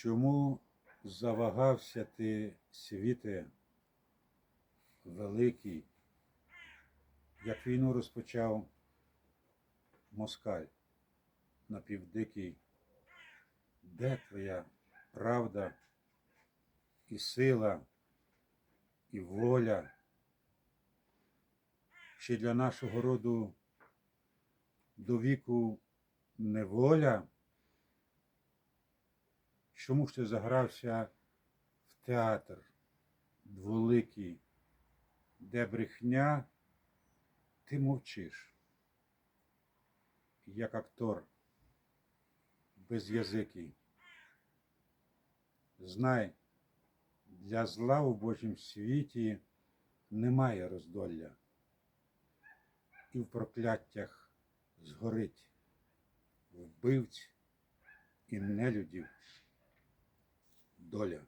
Чому завагався ти, світе, великий, як війну розпочав москаль напівдикий? Де твоя правда і сила, і воля? Чи для нашого роду до віку неволя? Чому ж ти загрався в театр? Дволикий, де брехня, ти мовчиш, як актор. Безязикий. Знай, для зла у Божім світі немає роздолля, і в прокляттях згорить вбивць і нелюдів olha,